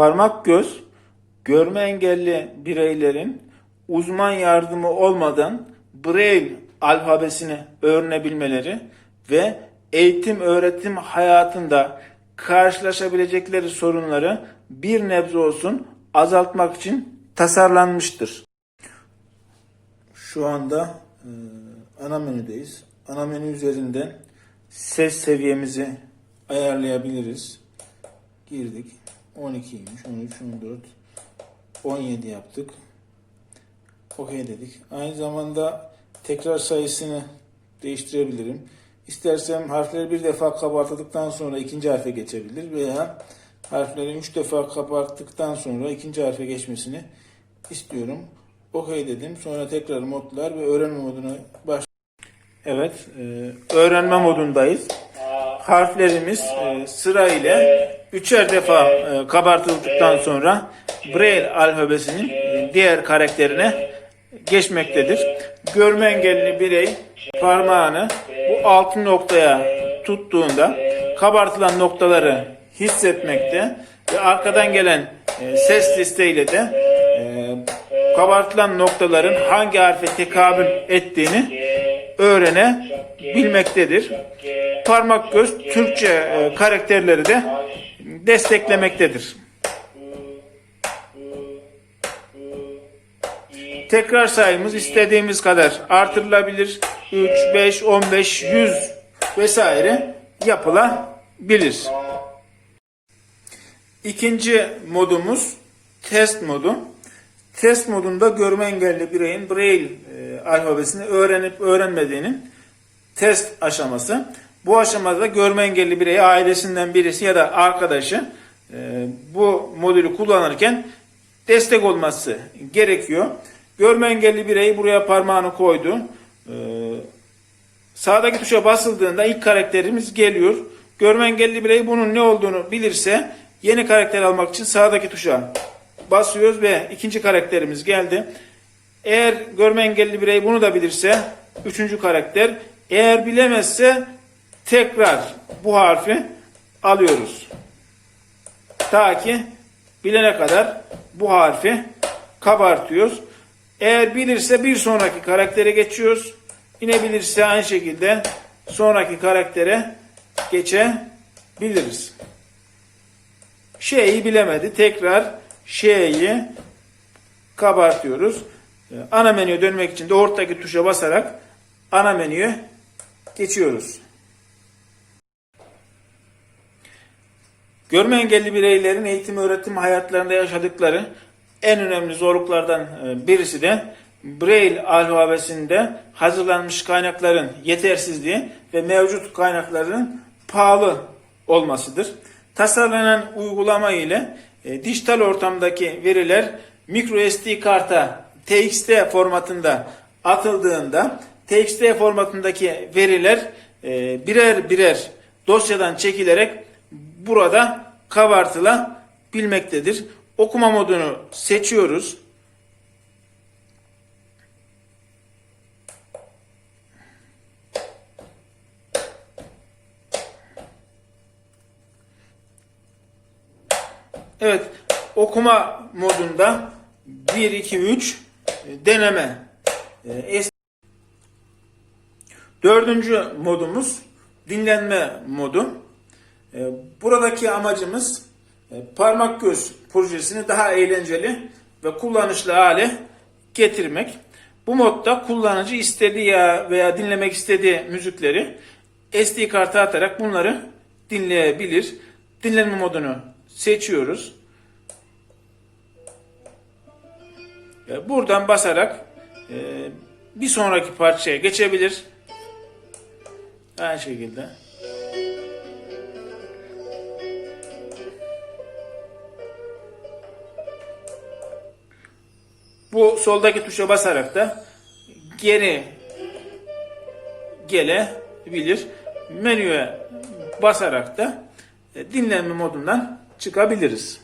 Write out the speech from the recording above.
parmak göz görme engelli bireylerin uzman yardımı olmadan Braille alfabesini öğrenebilmeleri ve eğitim öğretim hayatında karşılaşabilecekleri sorunları bir nebze olsun azaltmak için tasarlanmıştır. Şu anda e, ana menüdeyiz. Ana menü üzerinden ses seviyemizi ayarlayabiliriz. Girdik. 12'ymiş, 13, 14, 17 yaptık. Okey dedik. Aynı zamanda tekrar sayısını değiştirebilirim. İstersem harfleri bir defa kabarttıktan sonra ikinci harfe geçebilir veya harfleri üç defa kabarttıktan sonra ikinci harfe geçmesini istiyorum. Okey dedim. Sonra tekrar modlar ve öğrenme moduna baş. Evet, e, öğrenme modundayız. Harflerimiz e, sıra ile üçer defa e, kabartıldıktan sonra Braille alfabesinin e, diğer karakterine geçmektedir. Görme engelli birey parmağını bu altın noktaya tuttuğunda kabartılan noktaları hissetmekte ve arkadan gelen e, ses listeyle de kabartılan noktaların hangi harfe tekabül ettiğini öğrenebilmektedir. Parmak göz Türkçe e, karakterleri de desteklemektedir. Tekrar sayımız istediğimiz kadar artırılabilir. 3, 5, 15, 100 vesaire yapılabilir. İkinci modumuz test modu. Test modunda görme engelli bireyin Braille e, alfabesini öğrenip öğrenmediğinin test aşaması. Bu aşamada görme engelli birey ailesinden birisi ya da arkadaşı e, bu modülü kullanırken destek olması gerekiyor. Görme engelli birey buraya parmağını koydu. E, sağdaki tuşa basıldığında ilk karakterimiz geliyor. Görme engelli birey bunun ne olduğunu bilirse yeni karakter almak için sağdaki tuşa basıyoruz ve ikinci karakterimiz geldi. Eğer görme engelli birey bunu da bilirse üçüncü karakter. Eğer bilemezse tekrar bu harfi alıyoruz. Ta ki bilene kadar bu harfi kabartıyoruz. Eğer bilirse bir sonraki karaktere geçiyoruz. Yine bilirse aynı şekilde sonraki karaktere geçebiliriz. Şeyi bilemedi. Tekrar şeyi kabartıyoruz. Ee, Ana menüye dönmek için de ortadaki tuşa basarak ana menüye geçiyoruz. Görme engelli bireylerin eğitim öğretim hayatlarında yaşadıkları en önemli zorluklardan e, birisi de Braille alfabesinde hazırlanmış kaynakların yetersizliği ve mevcut kaynakların pahalı olmasıdır. Tasarlanan uygulama ile e, dijital ortamdaki veriler micro SD karta TXT formatında atıldığında TXT formatındaki veriler e, birer birer dosyadan çekilerek burada kabartılabilmektedir. Okuma modunu seçiyoruz. Evet, okuma modunda 1, 2, 3 deneme. E, Dördüncü modumuz dinlenme modu. E, Buradaki amacımız e, parmak göz projesini daha eğlenceli ve kullanışlı hale getirmek. Bu modda kullanıcı istediği ya veya dinlemek istediği müzikleri SD karta atarak bunları dinleyebilir. Dinlenme modunu seçiyoruz. Buradan basarak e, bir sonraki parçaya geçebilir. Aynı şekilde. Soldaki tuşa basarak da geri gelebilir. Menüye basarak da e, dinlenme modundan çıkabiliriz.